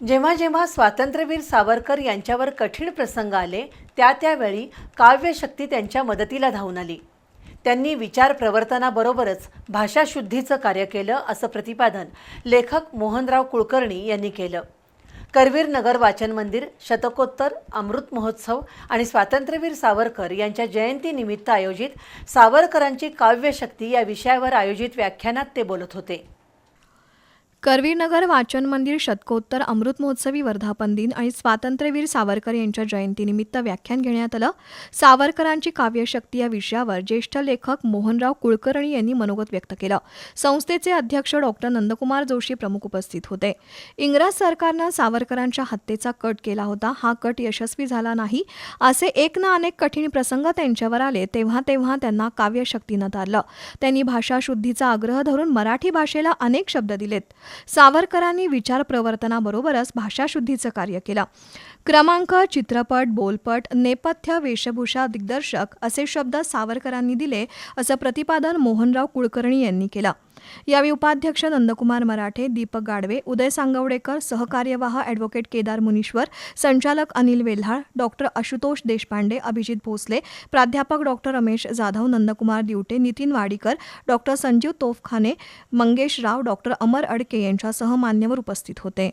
जेव्हा जेव्हा स्वातंत्र्यवीर सावरकर यांच्यावर कठीण प्रसंग आले त्या त्यावेळी काव्यशक्ती त्यांच्या मदतीला धावून आली. त्यांनी विचार प्रवर्तनाबरोबरच भाषाशुद्धीचं कार्य केलं असं प्रतिपादन लेखक मोहनराव कुलकर्णी यांनी केलं. करवीर नगर वाचन मंदिर शतकोत्तर अमृत महोत्सव आणि स्वातंत्र्यवीर सावरकर यांच्या जयंतीनिमित्त आयोजित सावरकरांची काव्यशक्ती या विषयावर आयोजित व्याख्यानात ते बोलत होते. करवीरनगर वाचन मंदिर शतकोत्तर अमृत महोत्सवी वर्धापन दिन आणि स्वातंत्र्यवीर सावरकर यांच्या जयंतीनिमित्त व्याख्यान घेण्यात आलं. सावरकरांची काव्यशक्ती या विषयावर ज्येष्ठ लेखक मोहनराव कुलकर्णी यांनी मनोगत व्यक्त केलं. संस्थेचे अध्यक्ष डॉक्टर नंदकुमार जोशी प्रमुख उपस्थित होते. इंग्रज सरकारनं सावरकरांच्या हत्येचा कट केला होता. हा कट यशस्वी झाला नाही. असे एक ना अनेक कठीण प्रसंग त्यांच्यावर आले तेव्हा तेव्हा त्यांना काव्यशक्तीनं तारलं. त्यांनी भाषाशुद्धीचा आग्रह धरून मराठी भाषेला अनेक शब्द दिलेत. सावरकरांनी विचार प्रवर्तनाबरोबरच भाषाशुद्धीचं कार्य केलं. क्रमांक चित्रपट बोलपट नेपथ्य वेशभूषा दिग्दर्शक असे शब्द सावरकरांनी दिले असं प्रतिपादन मोहनराव कुलकर्णी यांनी केलं. यावेळी उपाध्यक्ष नंदकुमार मराठे दीपक गाडवे उदय सांगवडेकर सहकार्यवाह ॲडव्होकेट केदार मुनीश्वर संचालक अनिल वेल्हाळ डॉक्टर आशुतोष देशपांडे अभिजित भोसले प्राध्यापक doctor Ramesh Jadhav Nandkumar Divte Nitin Wadikar doctor Sanjeev Tofkhane Mangesh Rao doctor Amar Adke यांच्यासह मान्यवर उपस्थित होते.